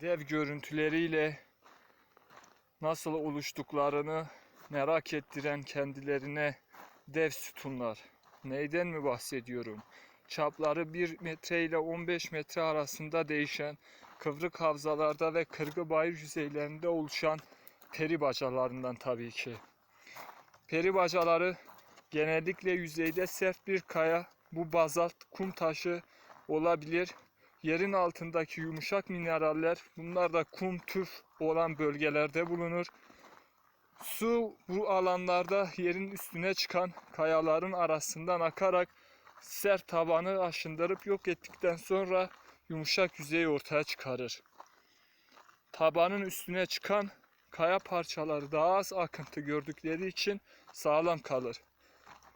dev görüntüleriyle nasıl oluştuklarını merak ettiren kendilerine dev sütunlar. Neyden mi bahsediyorum? Çapları 1 metre ile 15 metre arasında değişen kıvrık havzalarda ve kırgı bayır yüzeylerinde oluşan peri bacalarından tabii ki. Peri bacaları genellikle yüzeyde sert bir kaya, bu bazalt kum taşı olabilir. Yerin altındaki yumuşak mineraller, bunlar da kum, tuf olan bölgelerde bulunur. Su bu alanlarda yerin üstüne çıkan kayaların arasından akarak sert tabanı aşındırıp yok ettikten sonra yumuşak yüzeyi ortaya çıkarır. Tabanın üstüne çıkan kaya parçaları daha az akıntı gördükleri için sağlam kalır.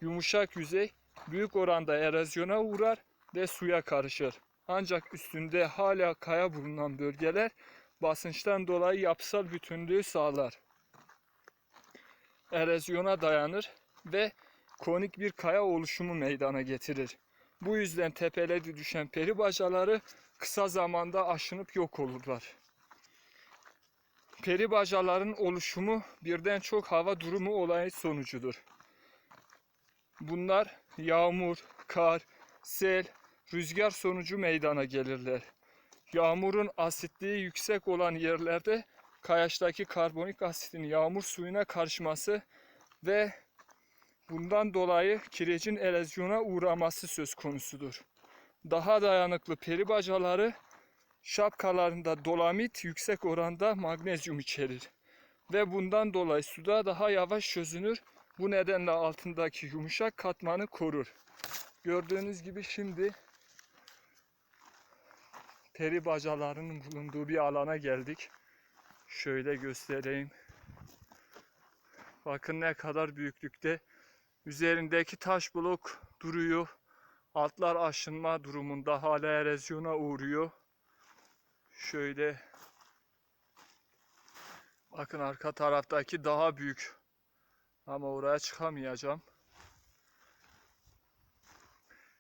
Yumuşak yüzey büyük oranda erozyona uğrar ve suya karışır. Ancak üstünde hala kaya bulunan bölgeler basınçtan dolayı yapısal bütünlüğü sağlar. Erozyona dayanır ve konik bir kaya oluşumu meydana getirir. Bu yüzden tepelerde düşen peri bacaları kısa zamanda aşınıp yok olurlar. Peri bacaların oluşumu birden çok hava durumu olayı sonucudur. Bunlar yağmur, kar, sel, rüzgar sonucu meydana gelirler. Yağmurun asitliği yüksek olan yerlerde kayaçtaki karbonik asitin yağmur suyuna karışması ve bundan dolayı kirecin erozyona uğraması söz konusudur. Daha dayanıklı peri bacaları şapkalarında dolamit yüksek oranda magnezyum içerir ve bundan dolayı suda daha yavaş çözünür. Bu nedenle altındaki yumuşak katmanı korur. Gördüğünüz gibi şimdi peri bacalarının bulunduğu bir alana geldik. Şöyle göstereyim. Bakın ne kadar büyüklükte. Üzerindeki taş blok duruyor. Altlar aşınma durumunda hala erozyona uğruyor. Şöyle bakın arka taraftaki daha büyük. Ama oraya çıkamayacağım.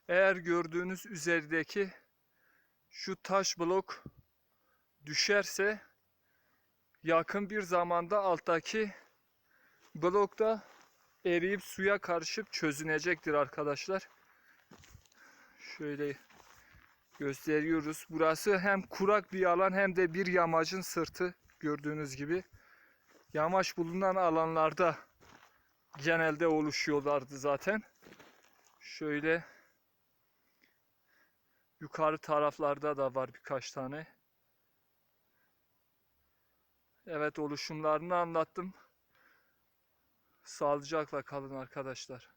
Eğer gördüğünüz üzerindeki şu taş blok düşerse yakın bir zamanda alttaki blok da eriyip suya karışıp çözünecektir arkadaşlar. Şöyle gösteriyoruz. Burası hem kurak bir alan hem de bir yamacın sırtı gördüğünüz gibi. Yamaç bulunan alanlarda genelde oluşuyorlardı zaten. Şöyle yukarı taraflarda da var birkaç tane. Evet oluşumlarını anlattım. Sağlıcakla kalın arkadaşlar.